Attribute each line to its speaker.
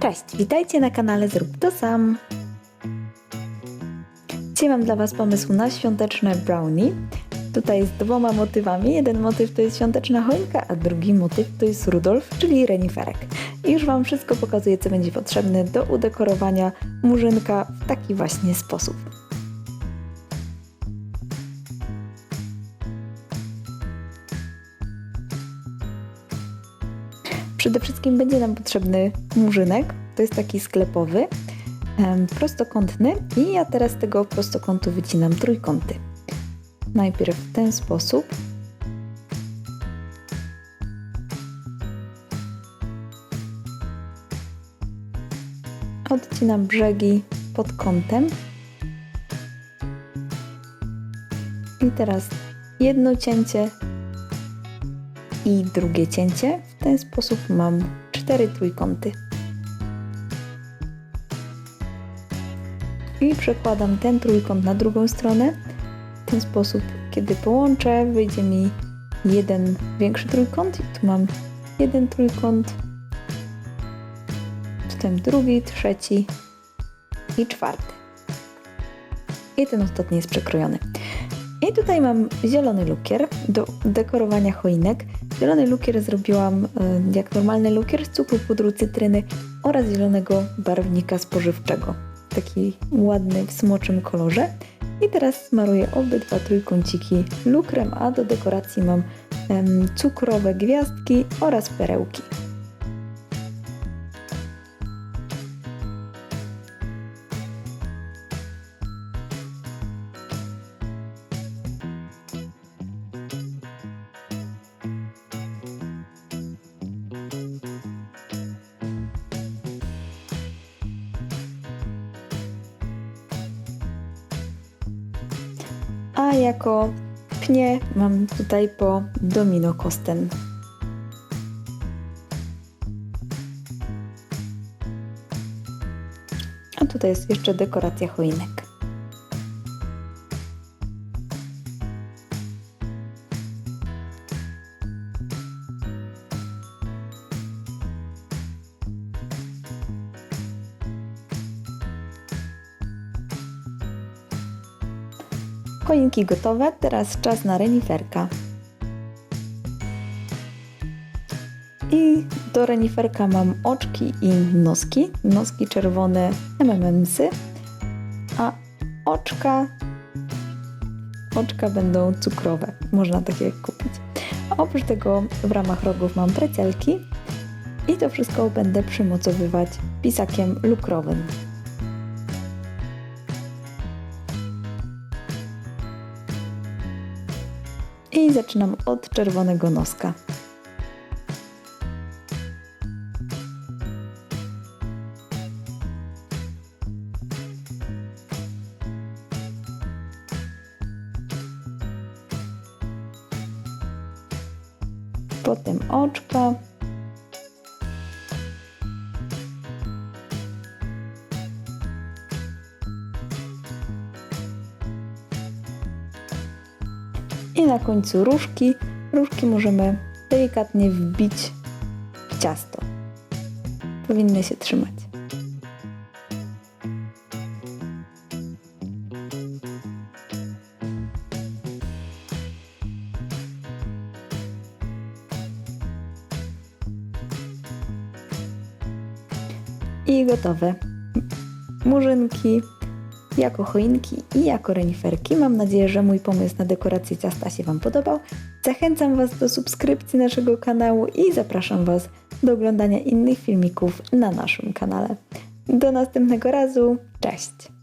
Speaker 1: Cześć, witajcie na kanale Zrób to sam. Dzisiaj mam dla Was pomysł na świąteczne brownie. Tutaj z dwoma motywami. Jeden motyw to jest świąteczna choinka, a drugi motyw to jest Rudolf, czyli reniferek. I już Wam wszystko pokazuję, co będzie potrzebne do udekorowania murzynka w taki właśnie sposób. Przede wszystkim będzie nam potrzebny murzynek. To jest taki sklepowy, prostokątny i ja teraz tego prostokątu wycinam trójkąty. Najpierw w ten sposób. Odcinam brzegi pod kątem. I teraz jedno cięcie i drugie cięcie. W ten sposób mam cztery trójkąty. I przekładam ten trójkąt na drugą stronę. W ten sposób, kiedy połączę, wyjdzie mi jeden większy trójkąt i tu mam jeden trójkąt, potem drugi, trzeci i czwarty. I ten ostatni jest przekrojony. I tutaj mam zielony lukier do dekorowania choinek. Zielony lukier zrobiłam e, jak normalny lukier z cukru, pudru, cytryny oraz zielonego barwnika spożywczego. Taki ładny w smoczym kolorze. I teraz smaruję obydwa trójkąciki lukrem, a do dekoracji mam cukrowe gwiazdki oraz perełki. A jako pnie mam tutaj po domino kosten. A tutaj jest jeszcze dekoracja choinek. Choinki gotowe, teraz czas na reniferka. I do reniferka mam oczki i noski. Noski czerwone MMMsy, a oczka oczka będą cukrowe. Można takie kupić. A oprócz tego w ramach rogów mam precelki i to wszystko będę przymocowywać pisakiem lukrowym. I zaczynam od czerwonego noska. Potem oczka. I na końcu różki. Różki możemy delikatnie wbić w ciasto. Powinny się trzymać. I gotowe. Murzynki jako choinki i jako reniferki. Mam nadzieję, że mój pomysł na dekorację ciasta się Wam podobał. Zachęcam Was do subskrypcji naszego kanału i zapraszam Was do oglądania innych filmików na naszym kanale. Do następnego razu. Cześć!